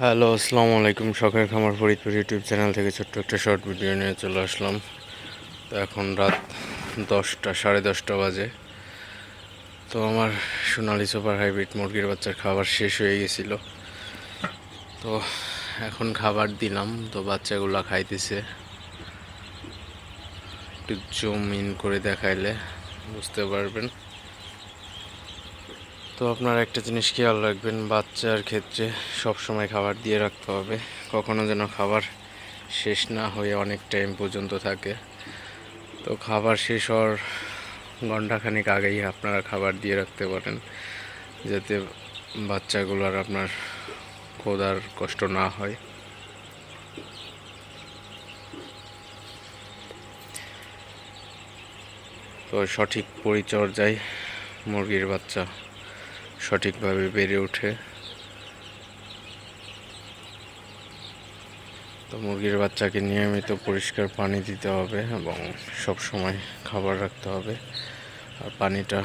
Hello আসসালামু আলাইকুম সকাল খামার ফরিদপুর ইউটিউব চ্যানেল থেকে ছোট্ট একটা শর্ট ভিডিও নিয়ে চলে আসলাম। তো এখন রাত দশটা, সাড়ে দশটা বাজে। তো আমার সোনালি সুপার হাইব্রিড মুরগির বাচ্চার খাবার শেষ হয়ে গেছিল। তো এখন খাবার দিলাম। তো বাচ্চাগুলা খাইতেছে। একটু জুম ইন করে দেখাইলে বুঝতে পারবেন। তো আপনার একটা জিনিস খেয়াল রাখবেন, বাচ্চার ক্ষেত্রে সব সময় খাবার দিয়ে রাখতে হবে। কখনো যেন খাবার শেষ না হয়ে অনেক টাইম পর্যন্ত থাকে। তো খাবার শেষ হওয়ার ঘন্টাখানিক আগেই আপনারা খাবার দিয়ে রাখতে পারেন, যাতে বাচ্চাগুলোর আপনার খোদার কষ্ট না হয়। তো সঠিক পরিচর্যায় মুরগির বাচ্চা সঠিকভাবে বেড়ে ওঠে। তো মুরগির বাচ্চাকে নিয়মিত পরিষ্কার পানি দিতে হবে এবং সব সময় খাবার রাখতে হবে। আর পানিটা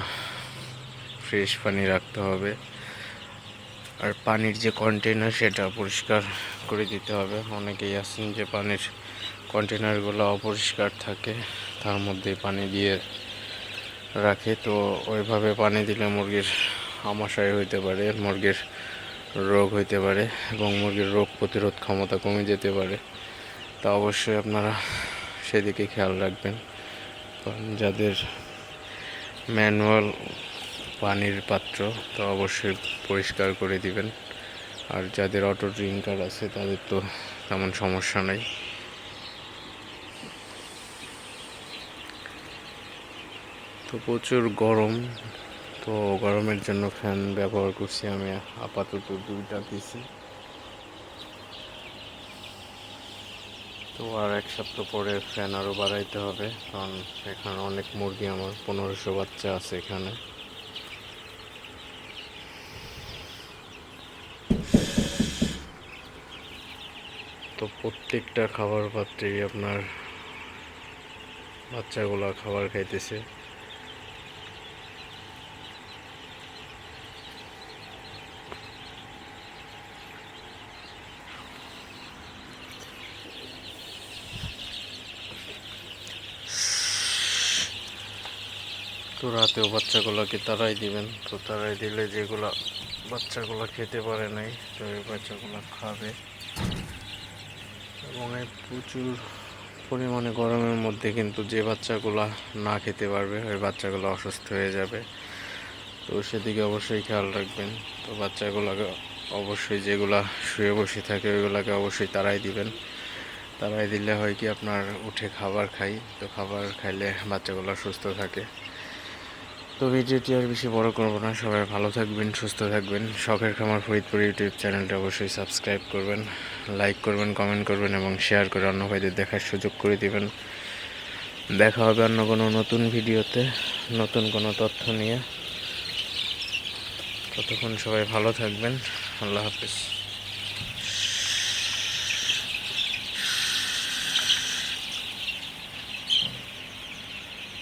ফ্রেশ পানি রাখতে হবে। আর পানির যে কন্টেনার সেটা পরিষ্কার করে দিতে হবে। অনেকেই আছেন যে পানির কন্টেনারগুলো অপরিষ্কার থাকে, তার মধ্যে পানি দিয়ে রাখে। তো ওইভাবে পানি দিলে মুরগির আমাশয় হইতে পারে, মুরগির রোগ হইতে পারে এবং মুরগির রোগ প্রতিরোধ ক্ষমতা কমে যেতে পারে। তা অবশ্যই আপনারা সেদিকে খেয়াল রাখবেন, কারণ যাদের ম্যানুয়াল পানির পাত্র তো অবশ্যই পরিষ্কার করে দিবেন। আর যাদের অটো ড্রিঙ্কার আছে, তাদের তো তেমন সমস্যা নেই। তো প্রচুর গরম তো গরমের জন্য ফ্যান ব্যবহার করছি আমি আপাতত দুইটা দিছি। তো আর এক সপ্তাহ পরে ফ্যান আরও বাড়াইতে হবে, কারণ এখানে অনেক মুরগি আমার পনেরোশো বাচ্চা আছে এখানে। তো প্রত্যেকটা খাবার পাত্রেই আপনার বাচ্চাগুলো খাবার খাইতেছে। তো রাতেও বাচ্চাগুলোকে তারাই দিবেন? তো তারাই দিলে যেগুলা বাচ্চাগুলো খেতে পারে নাই, তো এই বাচ্চাগুলো খাবে। এবং এই প্রচুর পরিমাণে গরমের মধ্যে কিন্তু যে বাচ্চাগুলো না খেতে পারবে, ওই বাচ্চাগুলো অসুস্থ হয়ে যাবে। তো সেদিকে অবশ্যই খেয়াল রাখবেন। তো বাচ্চাগুলোকে অবশ্যই যেগুলা শুয়ে বসে থাকে, ওইগুলোকে অবশ্যই তারাই দিবেন। তারাই দিলে হয় কি আপনার উঠে খাবার খাই। তো খাবার খাইলে বাচ্চাগুলো সুস্থ থাকে। তো ভিডিওটি আর বেশি বড় করব না। সবাই ভালো থাকবেন, সুস্থ থাকবেন। শখের খামার ফরিদপুর ইউটিউব চ্যানেলটা অবশ্যই সাবস্ক্রাইব করবেন, লাইক করবেন, কমেন্ট করবেন এবং শেয়ার করে অন্য ভাইদের দেখার সুযোগ করে দিবেন। দেখা হবে অন্য কোনো নতুন ভিডিওতে, নতুন কোনো তথ্য নিয়ে। ততক্ষণ সবাই ভালো থাকবেন। আল্লাহ হাফিজ।